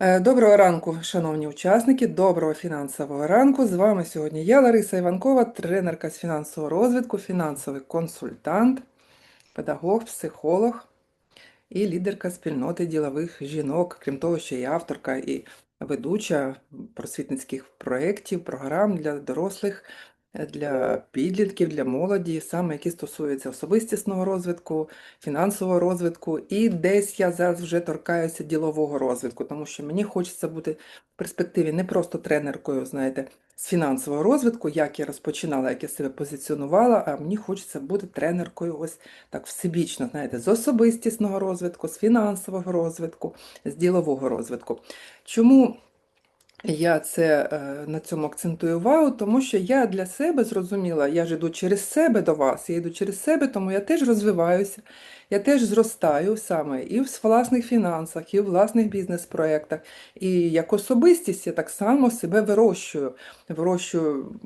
Е, Доброго ранку, шановні учасники, доброго фінансового ранку. З вами сьогодні я, Лариса Іванкова, тренерка з фінансового розвитку, фінансовий консультант, педагог, психолог і лідерка спільноти ділових жінок. Крім того, ще й авторка і ведуча просвітницьких проєктів, програм для дорослих, для підлітків, для молоді, саме які стосуються особистісного розвитку, фінансового розвитку. І десь я зараз вже торкаюся ділового розвитку, тому що мені хочеться бути в перспективі не просто тренеркою, знаєте, з фінансового розвитку, як я розпочинала, як я себе позиціонувала, а мені хочеться бути тренеркою ось так всебічно, знаєте, з особистісного розвитку, з фінансового розвитку, з ділового розвитку. Чому я це е, на цьому акцентую увагу, тому що я для себе зрозуміла, я ж йду через себе до вас, я йду через себе, тому я теж розвиваюся, я теж зростаю саме і в власних фінансах, і в власних бізнес-проєктах. І як особистість я так само себе вирощую. Вирощую,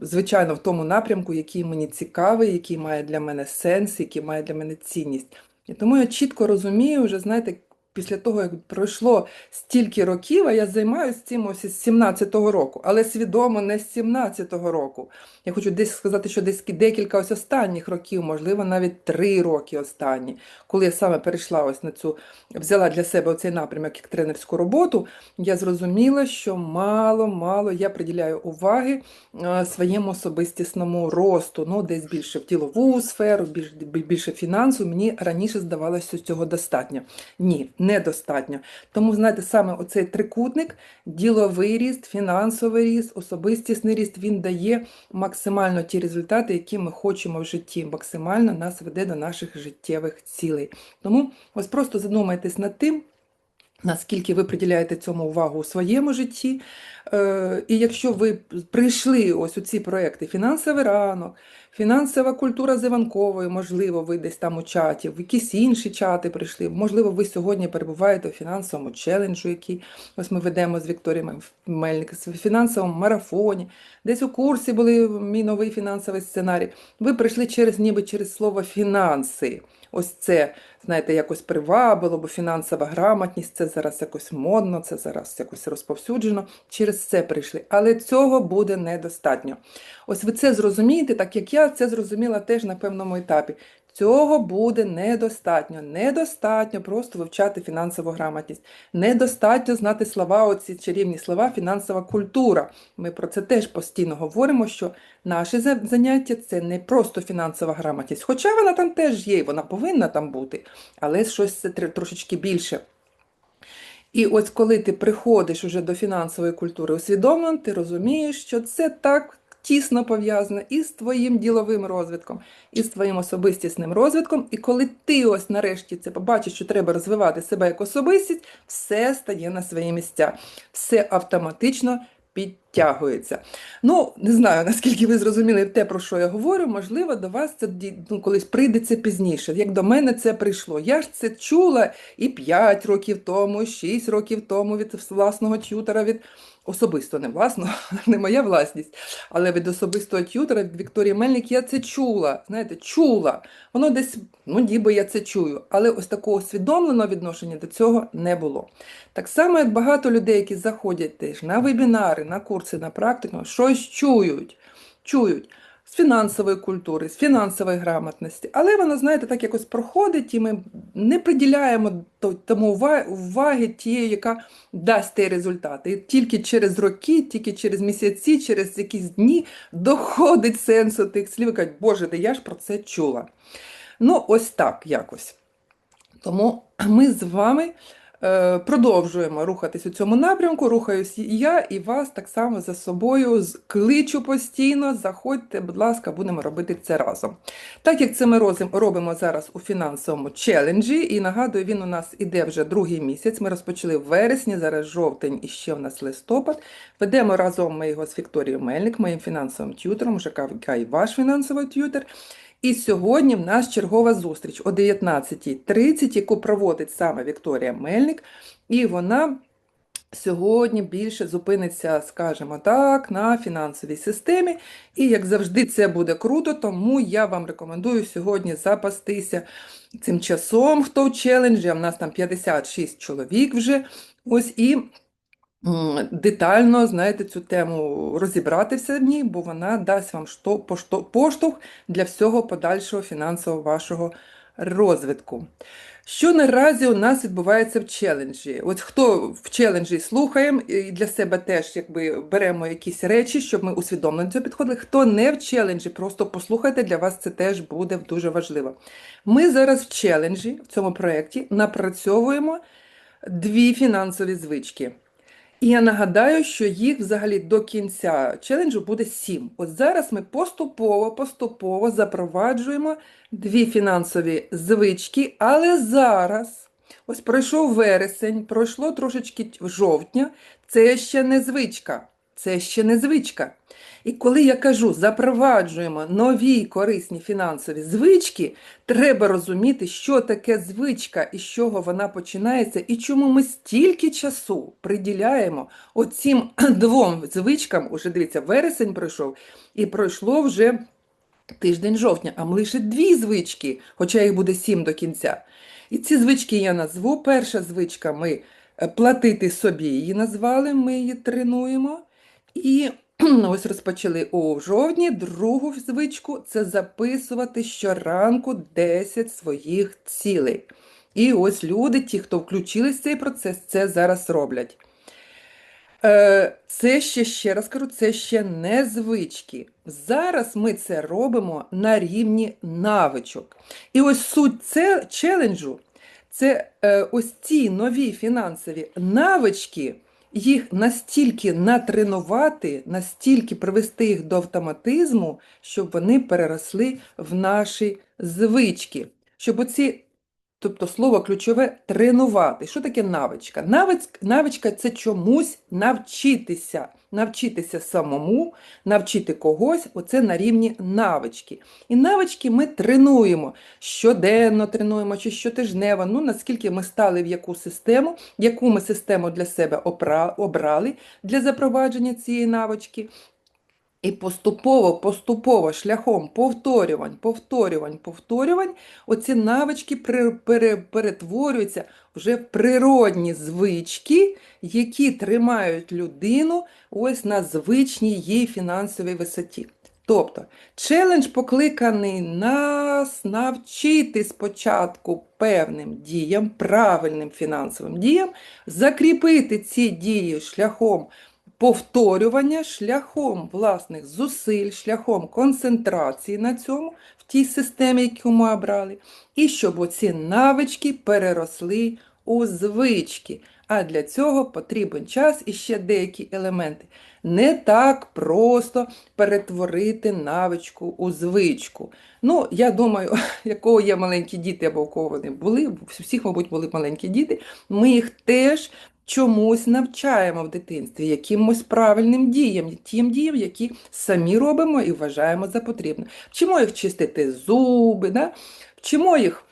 звичайно, в тому напрямку, який мені цікавий, який має для мене сенс, який має для мене цінність. І тому я чітко розумію, вже знаєте, після того, як пройшло стільки років, а я займаюся цим ось із 17-го року, але свідомо не з 17-го року. Я хочу десь сказати, що десь декілька ось останніх років, можливо, навіть три роки останні, коли я саме перейшла ось на цю, взяла для себе оцей напрямок як тренерську роботу, я зрозуміла, що мало-мало я приділяю уваги е, своєму особистісному росту, ну десь більше в ділову сферу, більш, більше фінансу. Мені раніше здавалося, що цього достатньо. Ні, недостатньо. Тому, знаєте, саме оцей трикутник, діловий ріст, фінансовий ріст, особистісний ріст, він дає максимально ті результати, які ми хочемо в житті, максимально нас веде до наших життєвих цілей. Тому ось просто задумайтесь над тим, наскільки ви приділяєте цьому увагу у своєму житті. Е, І якщо ви прийшли ось у ці проекти фінансовий ранок, фінансова культура з Іванковою, можливо, ви десь там у чаті, в якісь інші чати прийшли, можливо, ви сьогодні перебуваєте у фінансовому челенджу, який ось ми ведемо з Вікторією Мельник, в фінансовому марафоні, десь у курсі були мій новий фінансовий сценарій. Ви прийшли через ніби через слово фінанси. Ось це, знаєте, якось привабило, бо фінансова грамотність це зараз якось модно, це зараз якось розповсюджено. Через це прийшли. Але цього буде недостатньо. Ось ви це зрозумієте, так як я це зрозуміла теж на певному етапі. Цього буде недостатньо. Недостатньо просто вивчати фінансову грамотність. Недостатньо знати слова, оці чарівні слова, фінансова культура. Ми про це теж постійно говоримо, що наше заняття це не просто фінансова грамотність. Хоча вона там теж є, вона повинна там бути, але щось це трошечки більше. І ось коли ти приходиш уже до фінансової культури усвідомлено, ти розумієш, що це так тісно пов'язано і з твоїм діловим розвитком, і з твоїм особистісним розвитком. І коли ти ось нарешті це побачиш, що треба розвивати себе як особистість, все стає на свої місця, все автоматично підтягується. Ну, не знаю, наскільки ви зрозуміли те, про що я говорю, можливо, до вас це ну, колись прийдеться пізніше. Як до мене це прийшло. Я ж це чула і 5 років тому, і 6 років тому від власного тютера, від особисто не власного, не моя власність, але від особистого тютера, від Вікторії Мельник, я це чула. Знаєте, чула. Воно десь, ну ніби я це чую. Але ось такого усвідомленого відношення до цього не було. Так само, як багато людей, які заходять теж на вебінари, на курси, на практику, щось чують. чують з фінансової культури, з фінансової грамотності. Але воно, знаєте, так якось проходить, і ми не приділяємо тому уваги тієї, яка дасть той результат. І тільки через роки, тільки через місяці, через якісь дні доходить сенсу тих слів і кажуть, Боже, де я ж про це чула. Ну, ось так якось. Тому ми з вами. Е, продовжуємо рухатись у цьому напрямку. Рухаюсь і я і вас так само за собою кличу постійно. Заходьте, будь ласка, будемо робити це разом. Так як це ми робимо зараз у фінансовому челенджі, і нагадую, він у нас іде вже другий місяць. Ми розпочали в вересні, зараз жовтень і ще в нас листопад. Ведемо разом ми його з Вікторією Мельник, моїм фінансовим тютером, вже яка і ваш фінансовий тютер. І сьогодні в нас чергова зустріч о 19.30, яку проводить саме Вікторія Мельник, і вона сьогодні більше зупиниться, скажімо так, на фінансовій системі. І, як завжди, це буде круто, тому я вам рекомендую сьогодні запастися цим часом, хто в челенджі, а в нас там 56 чоловік вже. Ось і детально, знаєте, цю тему розібратися в ній, бо вона дасть вам што- поштовх для всього подальшого фінансового вашого розвитку. Що наразі у нас відбувається в челенджі? От хто в челенджі слухаємо і для себе теж якби беремо якісь речі, щоб ми усвідомлено до цього підходили. Хто не в челенджі, просто послухайте, для вас це теж буде дуже важливо. Ми зараз в челенджі, в цьому проєкті, напрацьовуємо дві фінансові звички. І я нагадаю, що їх взагалі до кінця челенджу буде сім. От зараз ми поступово, поступово запроваджуємо дві фінансові звички, але зараз, ось пройшов вересень, пройшло трошечки жовтня, це ще не звичка. Це ще не звичка. І коли я кажу, запроваджуємо нові корисні фінансові звички, треба розуміти, що таке звичка і з чого вона починається, і чому ми стільки часу приділяємо оцим двом звичкам. Уже дивіться, вересень пройшов, і пройшло вже тиждень жовтня, а ми лише дві звички, хоча їх буде сім до кінця. І ці звички я назву. Перша звичка ми е, платити собі її назвали, ми її тренуємо. І ось розпочали у жовтні другу звичку це записувати щоранку 10 своїх цілей. І ось люди, ті, хто включились в цей процес, це зараз роблять. Е, Це ще, ще раз кажу, це ще не звички. Зараз ми це робимо на рівні навичок. І ось суть це челенджу це е, ось ці нові фінансові навички, їх настільки натренувати, настільки привести їх до автоматизму, щоб вони переросли в наші звички. Щоб оці Тобто слово ключове тренувати. Що таке навичка? Навичка, навичка це чомусь навчитися. Навчитися самому, навчити когось, оце на рівні навички. І навички ми тренуємо, щоденно тренуємо чи щотижнево, ну наскільки ми стали в яку систему, яку ми систему для себе обрали для запровадження цієї навички. І поступово, поступово, шляхом повторювань, повторювань, повторювань, оці навички пере- пере- перетворюються вже в природні звички, які тримають людину ось на звичній їй фінансовій висоті. Тобто, челендж покликаний нас навчити спочатку певним діям, правильним фінансовим діям, закріпити ці дії шляхом повторювання шляхом власних зусиль, шляхом концентрації на цьому, в тій системі, яку ми обрали, і щоб оці навички переросли у звички. А для цього потрібен час і ще деякі елементи. Не так просто перетворити навичку у звичку. Ну, я думаю, якого є маленькі діти або у кого вони були, у всіх, мабуть, були маленькі діти, ми їх теж чомусь навчаємо в дитинстві, якимось правильним діям, тим діям, які самі робимо і вважаємо за потрібне. Вчимо їх чистити зуби, да? вчимо їх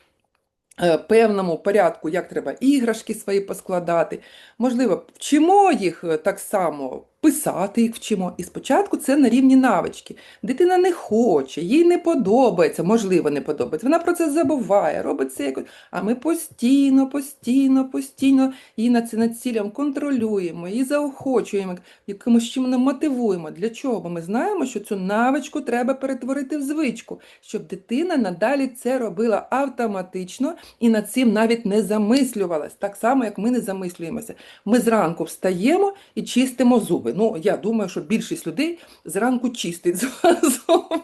е, певному порядку, як треба іграшки свої поскладати. Можливо, вчимо їх е, так само писати їх вчимо. І спочатку це на рівні навички. Дитина не хоче, їй не подобається, можливо, не подобається. Вона про це забуває, робить це якось. А ми постійно, постійно, постійно її над, ці- над цілям контролюємо, її заохочуємо, якимось чином мотивуємо. Для чого? Бо ми знаємо, що цю навичку треба перетворити в звичку, щоб дитина надалі це робила автоматично і над цим навіть не замислювалась. Так само, як ми не замислюємося. Ми зранку встаємо і чистимо зуби. Ну, я думаю, що більшість людей зранку чистить зуби.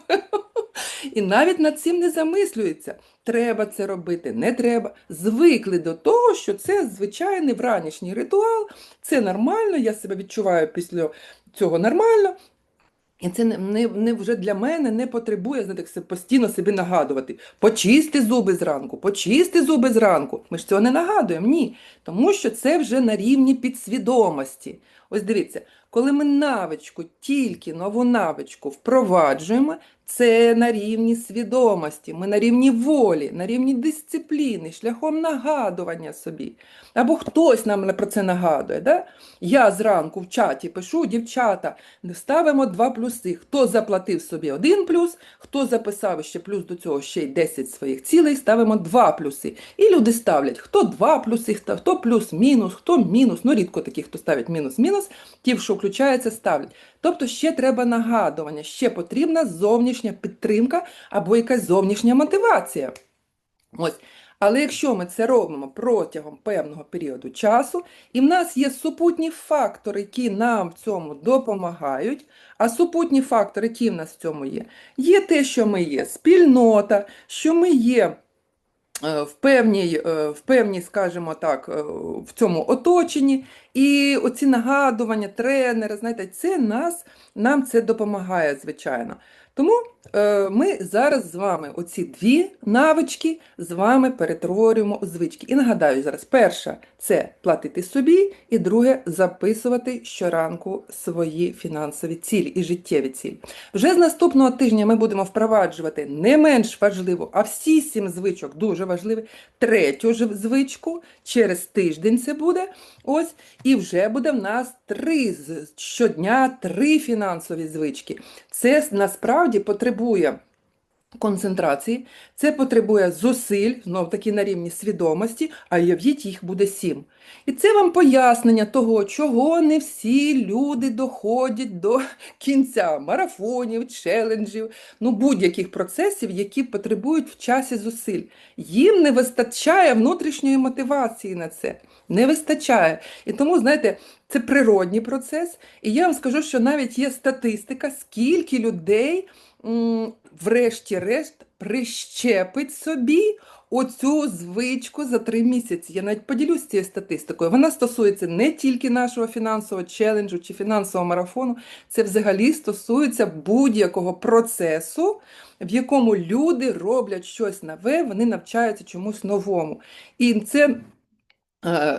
І навіть над цим не замислюється. Треба це робити, не треба. Звикли до того, що це звичайний вранішній ритуал, це нормально, я себе відчуваю після цього нормально. І це не, не, не вже для мене не потребує знаєте, постійно собі нагадувати. Почисти зуби зранку, почисти зуби зранку. Ми ж цього не нагадуємо, ні. Тому що це вже на рівні підсвідомості. Ось дивіться, Коли ми навичку, тільки нову навичку впроваджуємо, це на рівні свідомості, ми на рівні волі, на рівні дисципліни, шляхом нагадування собі. Або хтось нам про це нагадує. Да? Я зранку в чаті пишу, дівчата, ставимо два плюси. Хто заплатив собі один плюс, хто записав ще плюс до цього ще й 10 своїх цілей, ставимо два плюси. І люди ставлять, хто два плюси, хто плюс-мінус, хто мінус. Ну, рідко такі, хто ставить мінус-мінус, ті, що включаються, ставлять. Тобто ще треба нагадування, ще потрібна зовнішня підтримка або якась зовнішня мотивація. Ось. Але якщо ми це робимо протягом певного періоду часу, і в нас є супутні фактори, які нам в цьому допомагають, а супутні фактори, які в нас в цьому є, є те, що ми є спільнота, що ми є в певній, е, в певній, скажімо так, е, в цьому оточенні, і оці нагадування, тренери, знаєте, це нас, нам це допомагає, звичайно. Тому е, ми зараз з вами оці дві навички з вами перетворюємо у звички. І нагадаю зараз, перша це платити собі, і друге записувати щоранку свої фінансові цілі і життєві цілі. Вже з наступного тижня ми будемо впроваджувати не менш важливу, а всі сім звичок дуже важливі. Третю звичку через тиждень це буде. Ось, і вже буде в нас три щодня три фінансові звички. Це насправді потребує концентрації, це потребує зусиль, знов таки на рівні свідомості, а уявіть, їх буде сім. І це вам пояснення того, чого не всі люди доходять до кінця марафонів, челенджів, ну будь-яких процесів, які потребують в часі зусиль. Їм не вистачає внутрішньої мотивації на це. Не вистачає. І тому, знаєте, це природній процес. І я вам скажу, що навіть є статистика, скільки людей врешті-решт, прищепить собі оцю звичку за три місяці. Я навіть поділюсь цією статистикою. Вона стосується не тільки нашого фінансового челенджу чи фінансового марафону, це взагалі стосується будь-якого процесу, в якому люди роблять щось нове, вони навчаються чомусь новому. І це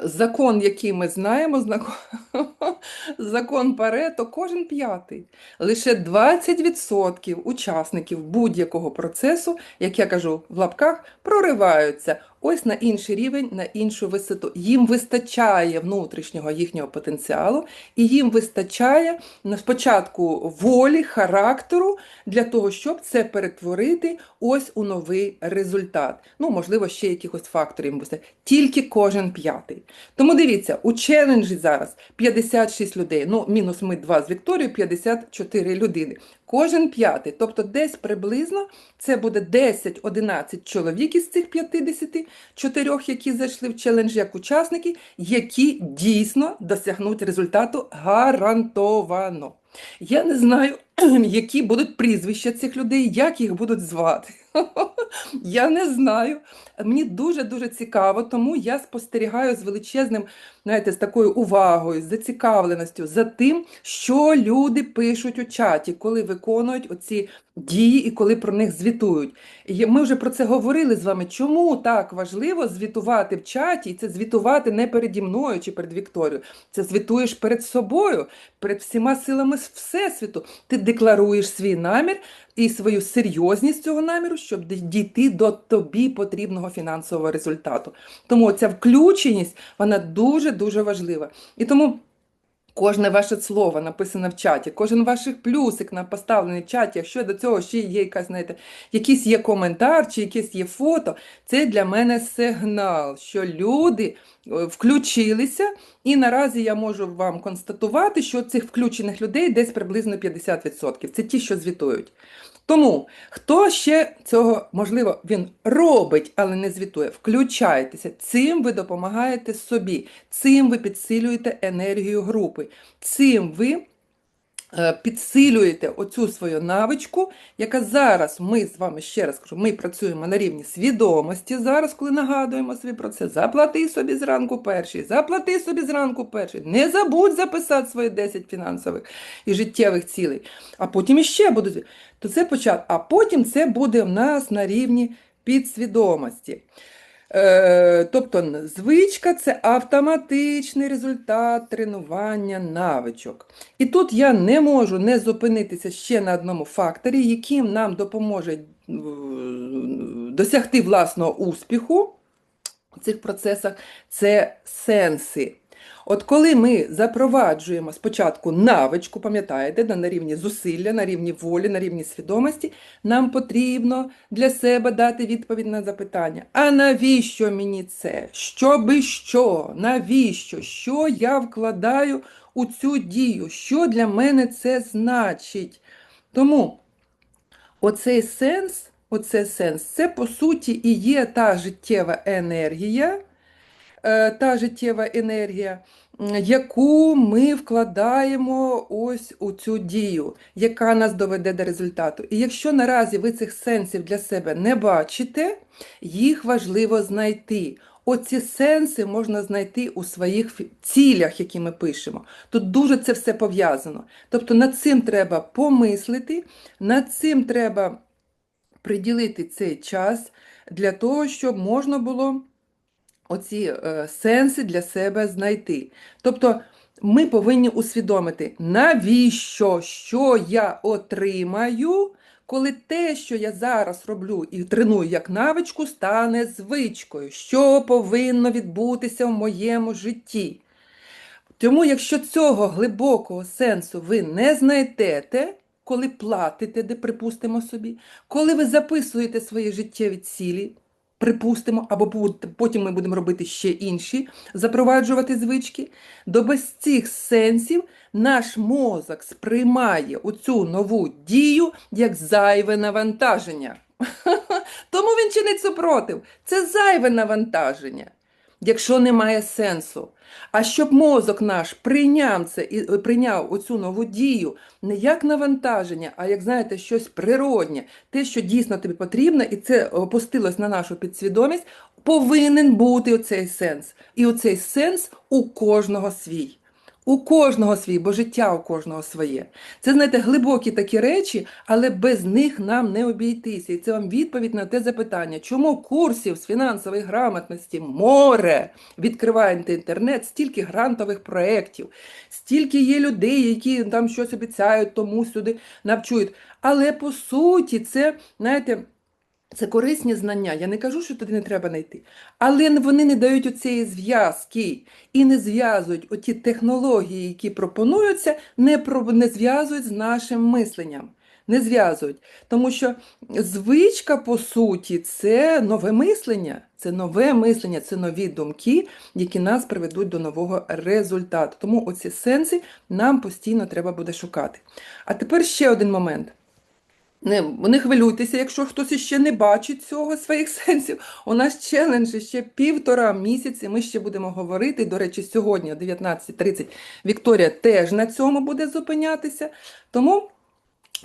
закон, який ми знаємо, закон Парето, кожен п'ятий. Лише 20% учасників будь-якого процесу, як я кажу в лапках, прориваються ось на інший рівень, на іншу висоту. Їм вистачає внутрішнього їхнього потенціалу, і їм вистачає спочатку волі, характеру для того, щоб це перетворити ось у новий результат. Ну, можливо, ще якихось факторів буде. Тільки кожен п'ятий. Тому дивіться, у челенджі зараз 56 людей. Ну, мінус ми два з Вікторією, 54 людини. Кожен п'ятий, тобто десь приблизно це буде 10-11 чоловік із цих 54, які зайшли в челендж як учасники, які дійсно досягнуть результату гарантовано. Я не знаю, які будуть прізвища цих людей, як їх будуть звати. Я не знаю. Мені дуже-дуже цікаво, тому я спостерігаю з величезним, знаєте, з такою увагою, з зацікавленістю за тим, що люди пишуть у чаті, коли виконують оці дії і коли про них звітують. Ми вже про це говорили з вами. Чому так важливо звітувати в чаті, і це звітувати не переді мною чи перед Вікторією. Це звітуєш перед собою, перед всіма силами Всесвіту. Ти декларуєш свій намір і свою серйозність цього наміру, щоб дійти до тобі потрібного фінансового результату. Тому ця включеність вона дуже-дуже важлива. І тому. Кожне ваше слово написане в чаті, кожен ваш плюсик на поставлений в чаті, якщо до цього ще є якась, знаєте, якийсь є коментар чи якесь є фото, це для мене сигнал, що люди е, включилися, і наразі я можу вам констатувати, що цих включених людей десь приблизно 50%. Це ті, що звітують. Тому, хто ще цього, можливо, він робить, але не звітує, включайтеся. Цим ви допомагаєте собі, цим ви підсилюєте енергію групи, цим ви. Е, підсилюєте оцю свою навичку, яка зараз ми з вами ще раз кажу, ми працюємо на рівні свідомості зараз, коли нагадуємо собі про це. Заплати собі зранку перший, заплати собі зранку перший. Не забудь записати свої 10 фінансових і життєвих цілей. А потім іще будуть. То це початок. А потім це буде в нас на рівні підсвідомості. Е, тобто звичка це автоматичний результат тренування навичок. І тут я не можу не зупинитися ще на одному факторі, яким нам допоможе досягти власного успіху в цих процесах це сенси. От коли ми запроваджуємо спочатку навичку, пам'ятаєте, на рівні зусилля, на рівні волі, на рівні свідомості, нам потрібно для себе дати відповідь на запитання: а навіщо мені це? Що би що? Навіщо? Що я вкладаю у цю дію? Що для мене це значить? Тому оцей сенс, оцей сенс, це по суті і є та життєва енергія, та життєва енергія, яку ми вкладаємо ось у цю дію, яка нас доведе до результату. І якщо наразі ви цих сенсів для себе не бачите, їх важливо знайти. Оці сенси можна знайти у своїх цілях, які ми пишемо. Тут дуже це все пов'язано. Тобто над цим треба помислити, над цим треба приділити цей час для того, щоб можна було оці е, сенси для себе знайти. Тобто ми повинні усвідомити, навіщо, що я отримаю, коли те, що я зараз роблю і треную як навичку, стане звичкою, що повинно відбутися в моєму житті. Тому, якщо цього глибокого сенсу ви не знайдете, коли платите, де припустимо собі, коли ви записуєте свої життєві цілі, припустимо, або потім ми будемо робити ще інші, запроваджувати звички, то без цих сенсів наш мозок сприймає оцю нову дію як зайве навантаження. Тому він чинить супротив. Це зайве навантаження, якщо немає сенсу. А щоб мозок наш прийняв це і е, прийняв оцю нову дію не як навантаження, а як знаєте, щось природнє, те, що дійсно тобі потрібно, і це опустилось на нашу підсвідомість, повинен бути оцей сенс. І оцей сенс у кожного свій. У кожного свій, бо життя у кожного своє. Це, знаєте, глибокі такі речі, але без них нам не обійтися. І це вам відповідь на те запитання, чому курсів з фінансової грамотності море відкриваєте інтернет, стільки грантових проєктів, стільки є людей, які там щось обіцяють, тому сюди навчують. Але по суті, це, знаєте, це корисні знання. Я не кажу, що туди не треба знайти. Але вони не дають оцієї зв'язки і не зв'язують оті технології, які пропонуються, не, про, не зв'язують з нашим мисленням. Не зв'язують. Тому що звичка, по суті, це нове мислення. Це нове мислення, це нові думки, які нас приведуть до нового результату. Тому оці сенси нам постійно треба буде шукати. А тепер ще один момент. Не, не хвилюйтеся, якщо хтось іще не бачить цього своїх сенсів. У нас челендж ще півтора місяці. Ми ще будемо говорити. До речі, сьогодні о 19.30 Вікторія теж на цьому буде зупинятися. Тому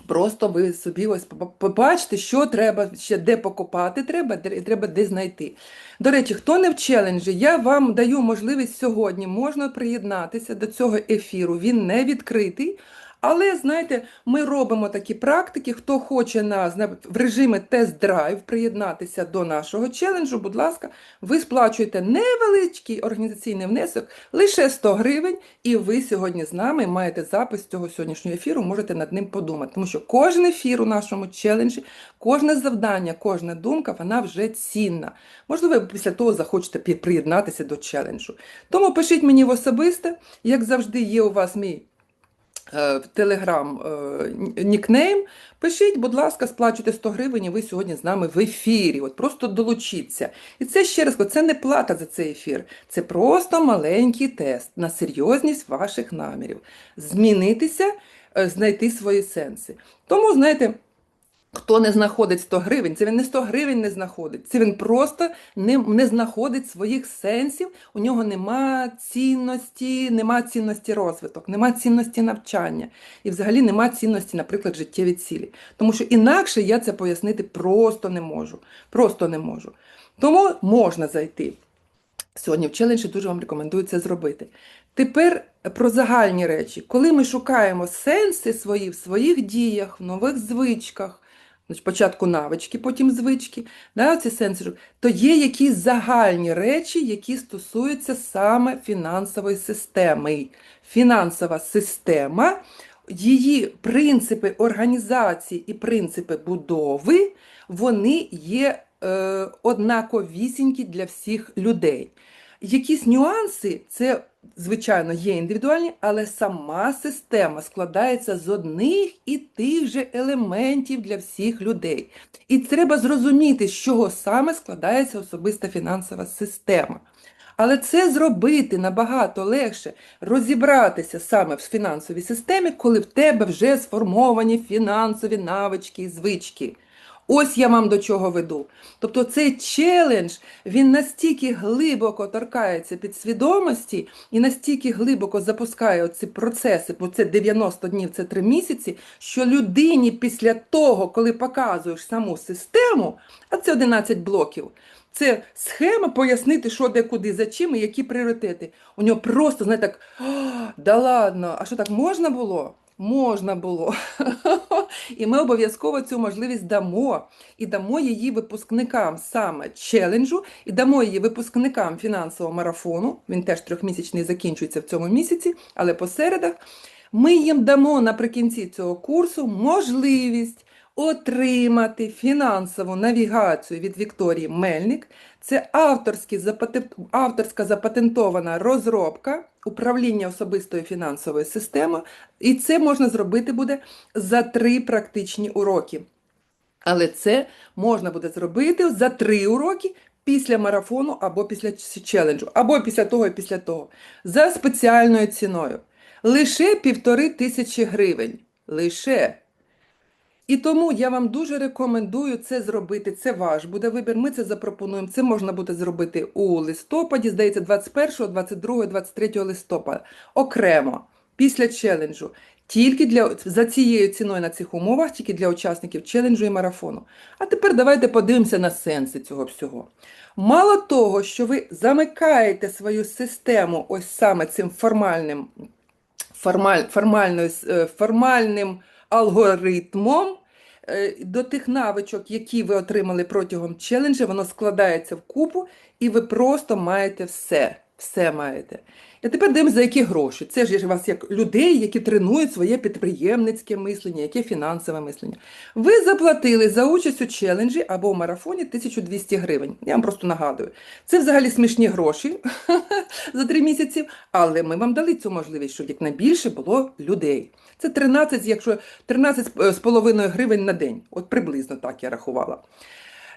просто ви собі ось побачите, що треба ще де покопати, треба, треба де знайти. До речі, хто не в челенджі, я вам даю можливість сьогодні. Можна приєднатися до цього ефіру. Він не відкритий. Але знаєте, ми робимо такі практики. Хто хоче на в режимі тест-драйв приєднатися до нашого челенджу, будь ласка, ви сплачуєте невеличкий організаційний внесок, лише 100 гривень, і ви сьогодні з нами маєте запис цього сьогоднішнього ефіру, можете над ним подумати. Тому що кожен ефір у нашому челенджі, кожне завдання, кожна думка, вона вже цінна. Можливо, ви після того захочете приєднатися до челенджу. Тому пишіть мені в особисте, як завжди, є у вас мій в Телеграм е, нікнейм. Пишіть, будь ласка, сплачуйте 100 гривень, і ви сьогодні з нами в ефірі. От просто долучіться. І це ще раз це не плата за цей ефір. Це просто маленький тест на серйозність ваших намірів. Змінитися, е, знайти свої сенси. Тому, знаєте. Хто не знаходить 100 гривень, це він не 100 гривень не знаходить, це він просто не, не знаходить своїх сенсів, у нього нема цінності, нема цінності розвиток, нема цінності навчання і взагалі нема цінності, наприклад, життєві цілі. Тому що інакше я це пояснити просто не можу. Просто не можу. Тому можна зайти. Сьогодні в челенджі дуже вам рекомендую це зробити. Тепер про загальні речі. Коли ми шукаємо сенси свої в своїх діях, в нових звичках, спочатку навички, потім звички, да, оці сенси, то є якісь загальні речі, які стосуються саме фінансової системи. Фінансова система, її принципи організації і принципи будови, вони є е, однаковісінькі для всіх людей. Якісь нюанси, це, звичайно, є індивідуальні, але сама система складається з одних і тих же елементів для всіх людей. І треба зрозуміти, з чого саме складається особиста фінансова система. Але це зробити набагато легше розібратися саме в фінансовій системі, коли в тебе вже сформовані фінансові навички і звички. Ось я вам до чого веду. Тобто цей челендж він настільки глибоко торкається підсвідомості і настільки глибоко запускає ці процеси, бо це 90 днів, це 3 місяці, що людині після того, коли показуєш саму систему, а це 11 блоків. Це схема пояснити, що де, куди, за чим і які пріоритети. У нього просто, знаєте, так, да ладно, а що так можна було? Можна було. І ми обов'язково цю можливість дамо. І дамо її випускникам саме челенджу, і дамо її випускникам фінансового марафону. Він теж трьохмісячний закінчується в цьому місяці, але по середах. Ми їм дамо наприкінці цього курсу можливість отримати фінансову навігацію від Вікторії Мельник. Це авторська запатентована розробка управління особистою фінансовою системою, і це можна зробити буде за три практичні уроки. Але це можна буде зробити за три уроки після марафону або після челенджу, або після того і після того, за спеціальною ціною. Лише півтори тисячі гривень. Лише. І тому я вам дуже рекомендую це зробити. Це ваш буде вибір. Ми це запропонуємо. Це можна буде зробити у листопаді, здається, 21, 22, 23 листопада. Окремо, після челенджу. Тільки для за цією ціною на цих умовах, тільки для учасників челенджу і марафону. А тепер давайте подивимося на сенси цього всього. Мало того, що ви замикаєте свою систему ось саме цим формальним, формаль, формальною, е, формальним алгоритмом е, до тих навичок, які ви отримали протягом челенджу, воно складається в купу, і ви просто маєте все. Все маєте. І тепер дивимося, за які гроші. Це ж у вас як людей, які тренують своє підприємницьке мислення, яке фінансове мислення. Ви заплатили за участь у челенджі або в марафоні 1200 гривень. Я вам просто нагадую. Це взагалі смішні гроші за три місяці, але ми вам дали цю можливість, щоб якнайбільше було людей. Це 13, якщо 13,5 гривень на день. От приблизно так я рахувала.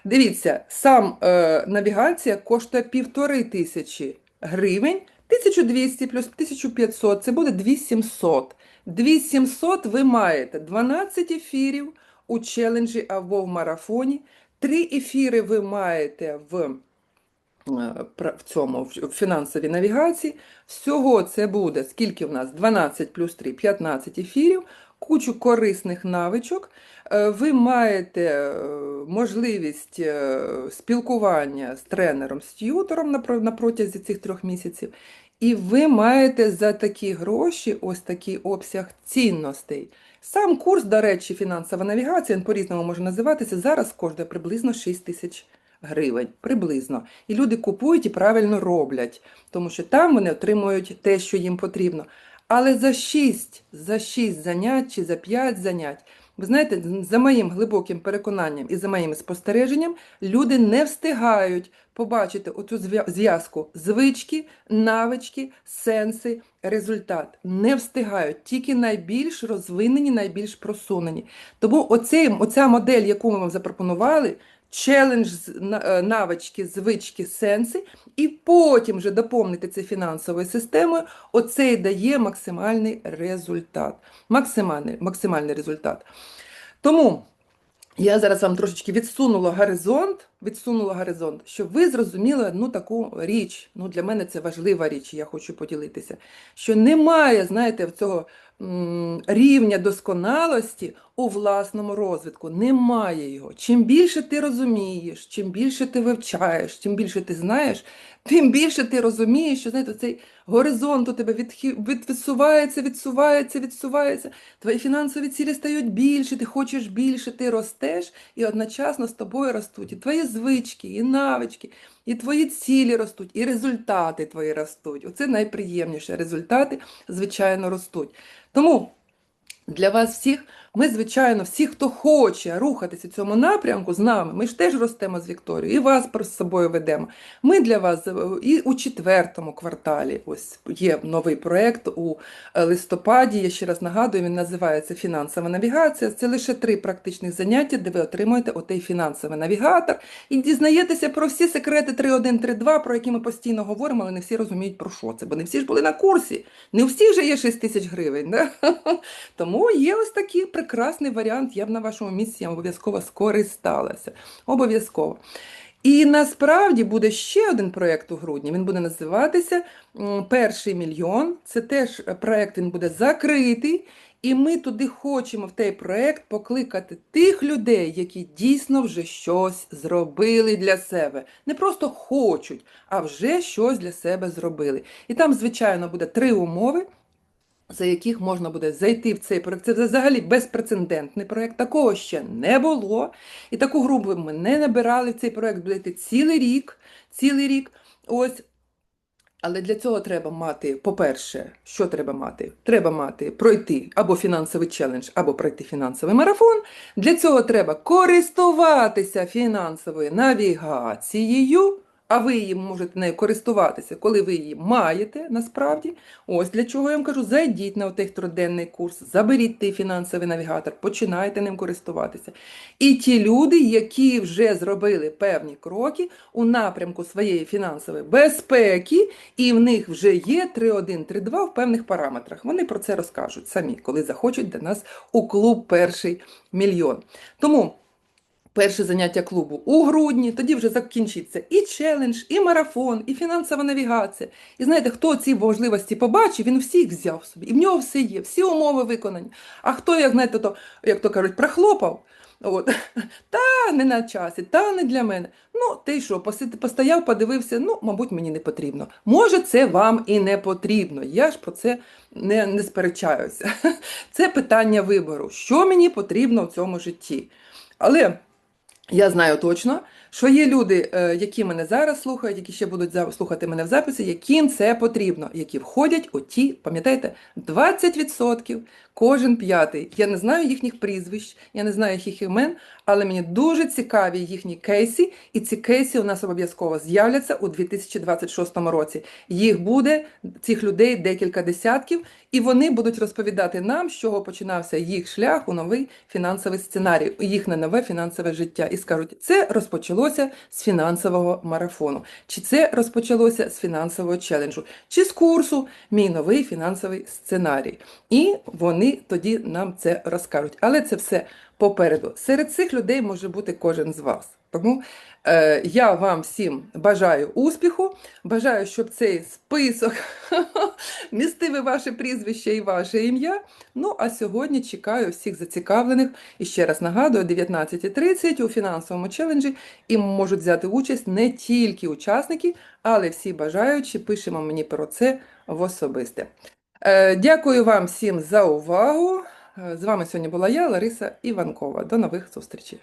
Дивіться, сам е, навігація коштує півтори тисячі гривень. 1200 плюс 1500 це буде 2700. 2700 ви маєте 12 ефірів у челенджі або в марафоні. Три ефіри ви маєте в е, в цьому в фінансовій навігації. Всього це буде, скільки в нас? 12 плюс 3, 15 ефірів, кучу корисних навичок. Е, ви маєте е, можливість спілкування з тренером, з т'ютором на протязі цих трьох місяців. І ви маєте за такі гроші ось такий обсяг цінностей. Сам курс, до речі, фінансова навігація, він по-різному може називатися, зараз коштує приблизно 6 тисяч гривень. Приблизно. І люди купують і правильно роблять, тому що там вони отримують те, що їм потрібно. Але за 6, за 6 занять чи за 5 занять ви знаєте, за моїм глибоким переконанням і за моїм спостереженням, люди не встигають побачити оцю зв'язку звички, навички, сенси, результат. Не встигають, тільки найбільш розвинені, найбільш просунені. Тому оця модель, яку ми вам запропонували, челендж, е, навички, звички, сенси, і потім вже доповнити це фінансовою системою, оце і дає максимальний результат. Максимальний, максимальний результат. Тому я зараз вам трошечки відсунула горизонт, відсунула горизонт, щоб ви зрозуміли одну таку річ. Ну, для мене це важлива річ, я хочу поділитися. Що немає, знаєте, цього м, рівня досконалості у власному розвитку. Немає його. Чим більше ти розумієш, чим більше ти вивчаєш, чим більше ти знаєш, тим більше ти розумієш, що знаєте, цей горизонт у тебе відсувається, відсувається, відсувається. Твої фінансові цілі стають більше, ти хочеш більше, ти ростеш, і одночасно з тобою ростуть і твої звички, і навички, і твої цілі ростуть, і результати твої ростуть. Оце найприємніше. Результати, звичайно, ростуть. Тому для вас всіх, ми, звичайно, всі, хто хоче рухатися в цьому напрямку з нами, ми ж теж ростемо з Вікторією, і вас з собою ведемо. Ми для вас е, і у четвертому кварталі ось є новий проєкт у е, листопаді. Я ще раз нагадую, він називається Фінансова навігація. Це лише три практичних заняття, де ви отримуєте отей фінансовий навігатор і дізнаєтеся про всі секрети 3132, про які ми постійно говоримо, але не всі розуміють про що це, бо не всі ж були на курсі. Не у всіх же є 6 тисяч гривень. Да? Тому є ось такий прекрасний варіант. Я б на вашому місці обов'язково скористалася. Обов'язково. І насправді буде ще один проєкт у грудні. Він буде називатися Перший мільйон. Це теж проєкт, він буде закритий. І ми туди хочемо в той проєкт покликати тих людей, які дійсно вже щось зробили для себе. Не просто хочуть, а вже щось для себе зробили. І там, звичайно, буде три умови за яких можна буде зайти в цей проект. Це взагалі безпрецедентний проект. Такого ще не було. І таку групу ми не набирали. В цей проект буде цілий рік. Цілий рік. Ось. Але для цього треба мати, по-перше, що треба мати? Треба мати пройти або фінансовий челендж, або пройти фінансовий марафон. Для цього треба користуватися фінансовою навігацією, а ви її можете нею користуватися, коли ви її маєте насправді. Ось для чого я вам кажу, зайдіть на отих триденний курс, заберіть той фінансовий навігатор, починайте ним користуватися. І ті люди, які вже зробили певні кроки у напрямку своєї фінансової безпеки, і в них вже є 3.1.3.2 в певних параметрах. Вони про це розкажуть самі, коли захочуть до нас у клуб перший мільйон. Тому. Перше заняття клубу у грудні, тоді вже закінчиться і челендж, і марафон, і фінансова навігація. І знаєте, хто ці можливості побачив, він всіх взяв собі. І в нього все є, всі умови виконані. А хто, як знаєте, то, як то кажуть, прохлопав, от, та не на часі, та не для мене. Ну, ти що, постояв, подивився, ну, мабуть, мені не потрібно. Може, це вам і не потрібно. Я ж про це не, не сперечаюся. Це питання вибору. Що мені потрібно в цьому житті? Але я знаю точно, що є люди, е, які мене зараз слухають, які ще будуть слухати мене в записі, яким це потрібно, які входять у ті, пам'ятаєте, 20% кожен п'ятий. Я не знаю їхніх прізвищ, я не знаю їх імен, але мені дуже цікаві їхні кейси, і ці кейси у нас обов'язково з'являться у 2026 році. Їх буде, цих людей, декілька десятків, і вони будуть розповідати нам, з чого починався їх шлях у новий фінансовий сценарій, у їхнє нове фінансове життя. І скажуть, це розпочалося з фінансового марафону, чи це розпочалося з фінансового челенджу, чи з курсу Мій новий фінансовий сценарій. І вони тоді нам це розкажуть. Але це все попереду. Серед цих людей може бути кожен з вас. Тому я вам всім бажаю успіху, бажаю, щоб цей список містив ваше прізвище і ваше ім'я. Ну, а сьогодні чекаю всіх зацікавлених. І ще раз нагадую, 19.30 у фінансовому челенджі і можуть взяти участь не тільки учасники, але всі бажаючі. Пишемо мені про це в особисте. Е, Дякую вам всім за увагу. Е, З вами сьогодні була я, Лариса Іванкова. До нових зустрічей.